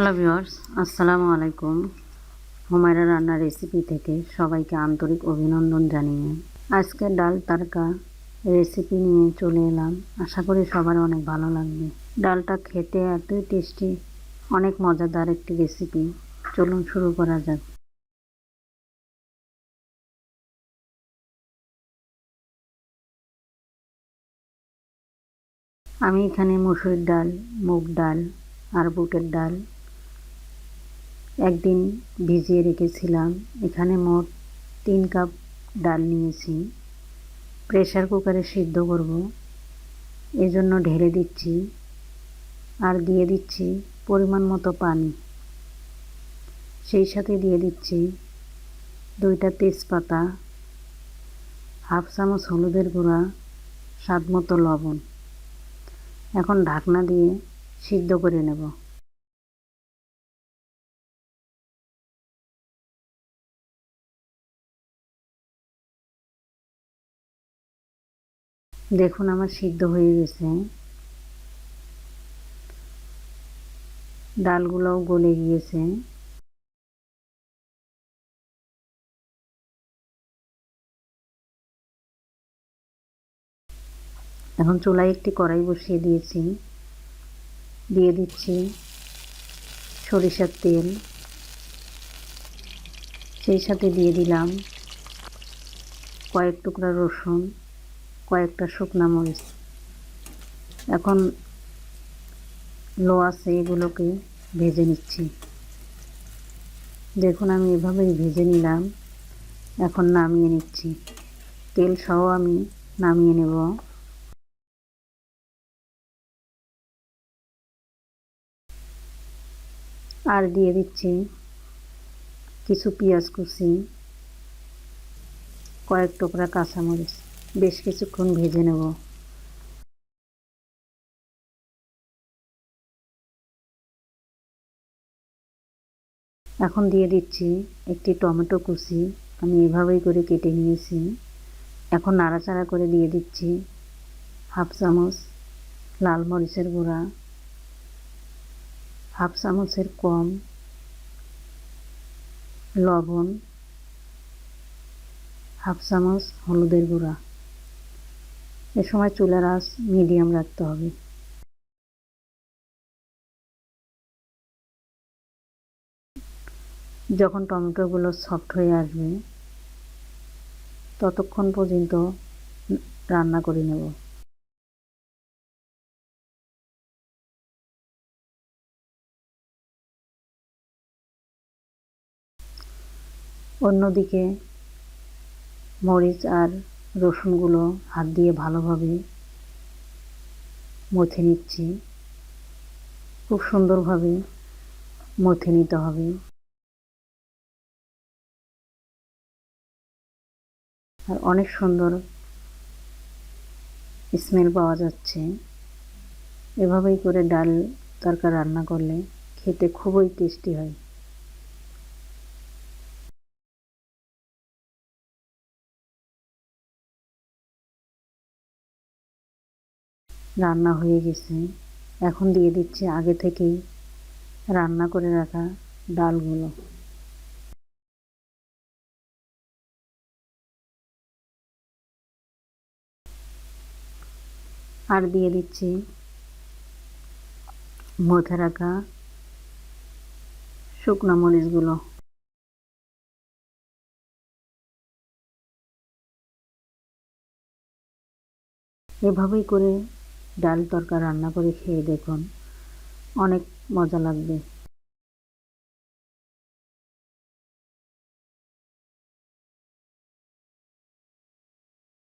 Hello viewers আসসালামু আলাইকুম হুমায়রা রান্নার রেসিপি থেকে সবাইকে আন্তরিক অভিনন্দন জানিয়ে আজকে ডাল তারকা রেসিপি নিয়ে চলে এলাম। আশা করি সবার অনেক ভালো লাগবে। ডালটা খেতে এতই টেস্টি অনেক মজাদার একটি রেসিপি চলুন শুরু করা যাক। আমি এখানে মুসুরির ডাল, মুগ ডাল আর বুটের ডাল একদিন ভিজিয়ে রেখেছিলাম। এখানে মোট তিন কাপ ডাল নিয়েছি। প্রেশার কুকারে সিদ্ধ করব। এজন্য ঢেলে দিচ্ছি আর দিয়ে দিচ্ছি পরিমাণ মতো পানি। সেই সাথে দিয়ে দিচ্ছি দুইটা তেজপাতা, হাফ চামচ হলুদের গুঁড়া, স্বাদ মতো লবণ। এখন ঢাকনা দিয়ে সিদ্ধ করে নেব। দেখুন, আমার সিদ্ধ হয়ে গেছে। ডালগুলোও গলে গিয়েছে। এখন চুলায় একটি কড়াই বসিয়ে দিয়েছি। দিয়ে দিচ্ছি সরিষার তেল। সেই সাথে দিয়ে দিলাম কয়েক টুকরা রসুন। কয়েকটা শুকনা মরিচ। এখন লো আছে এগুলোকে ভেজে নিচ্ছি। দেখুন, আমি এভাবেই ভেজে নিলাম। এখন নামিয়ে নিচ্ছি। তেল সহ আমি নামিয়ে নেব। আর দিয়ে দিচ্ছি কিছু পেঁয়াজ কুচি, কয়েক টুকরা কাঁচামরিচ। বেশ কিছুক্ষণ ভেজে নেব। এখন দিয়ে দিচ্ছি একটি টমেটো কুচি। আমি এভাবেই করে কেটে নিয়েছি। এখন নাড়াচাড়া করে দিয়ে দিচ্ছি হাফ চামচ লাল মরিচের গুঁড়া, হাফ চামচের কম লবণ, হাফ চামচ হলুদের গুঁড়া। এ সময় চুলার আঁচ মিডিয়াম রাখতে হবে। যখন টমেটোগুলো সফট হয়ে আসবে, ততক্ষণ পর্যন্ত রান্না করে নেব। অন্যদিকে মরিচ আর রসুনগুলো হাত দিয়ে ভালোভাবে মথে নিচ্ছি। খুব সুন্দরভাবে মথে নিতে হবে। আর অনেক সুন্দর স্মেল পাওয়া যাচ্ছে। এভাবেই করে ডাল তরকারি রান্না করলে খেতে খুবই টেস্টি হয়। রান্না হয়ে গেছে। এখন দিয়ে দিচ্ছি আগে থেকেই রান্না করে রাখা ডালগুলো। আর দিয়ে দিচ্ছি মথে রাখা শুকনো মরিচগুলো। এভাবেই করে ডাল তরকা রান্না করে খেয়ে দেখুন। অনেক মজা লাগবে।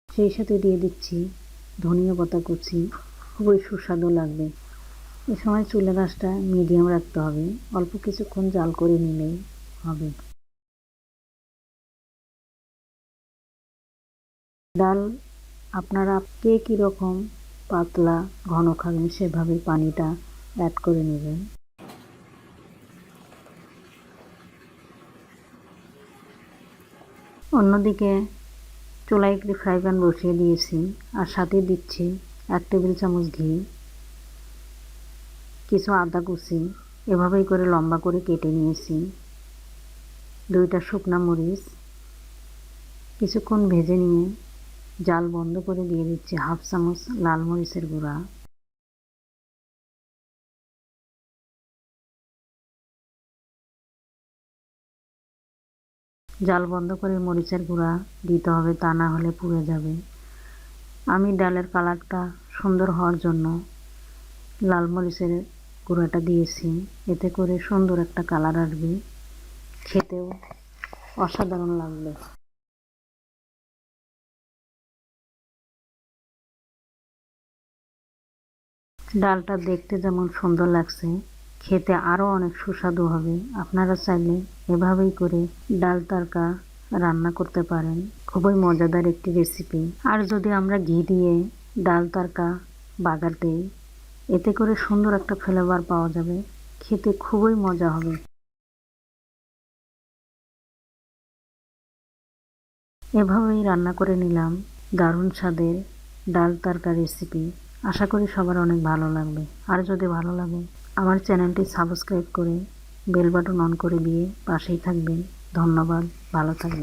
সেই সাথে দিয়ে দিচ্ছি ধনিয়া পাতা কুচি। খুবই সুস্বাদু লাগবে। এ সময় চুলের আঁচটা মিডিয়াম রাখতে হবে। অল্প কিছুক্ষণ জাল করে নিলেই হবে। ডাল আপনারা কে কীরকম পাতলা, ঘন খাবেন সেভাবে পানিটা অ্যাড করে নেবেন। অন্যদিকে চুলায় একটি ফ্রাই প্যান বসিয়ে দিয়েছি আর সাথে দিচ্ছি এক টেবিল চামচ ঘি, কিছু আদা কুচি, এভাবেই করে লম্বা করে কেটে নিয়েছি। দুইটা শুকনা মরিচ, কিছুক্ষণ ভেজে নিয়ে জাল বন্ধ করে দিয়ে দিচ্ছি হাফ চামচ লাল মরিচের গুঁড়া। জাল বন্ধ করে মরিচের গুঁড়া দিতে হবে, তা না হলে পুড়ে যাবে। আমি ডালের কালারটা সুন্দর হওয়ার জন্য লাল মরিচের গুঁড়াটা দিয়েছি। এতে করে সুন্দর একটা কালার আসবে। খেতেও অসাধারণ লাগবে। ডালটা দেখতে যেমন সুন্দর লাগছে, খেতে আরও অনেক সুস্বাদু হবে। আপনারা চাইলে এভাবেই করে ডাল তরকা রান্না করতে পারেন। খুবই মজাদার একটি রেসিপি আর যদি আমরা ঘি দিয়ে ডাল তরকা বাগার দেই, এতে করে সুন্দর একটা ফ্লেভার পাওয়া যাবে। খেতে খুবই মজা হবে। এভাবেই রান্না করে নিলাম দারুণ স্বাদের ডাল তরকা রেসিপি আশা করি সবার অনেক ভালো লাগবে। আর যদি ভালো লাগে, আমার চ্যানেলটি সাবস্ক্রাইব করে বেল বাটন অন করে দিয়ে পাশেই থাকবেন। ধন্যবাদ, ভালো থাকবেন।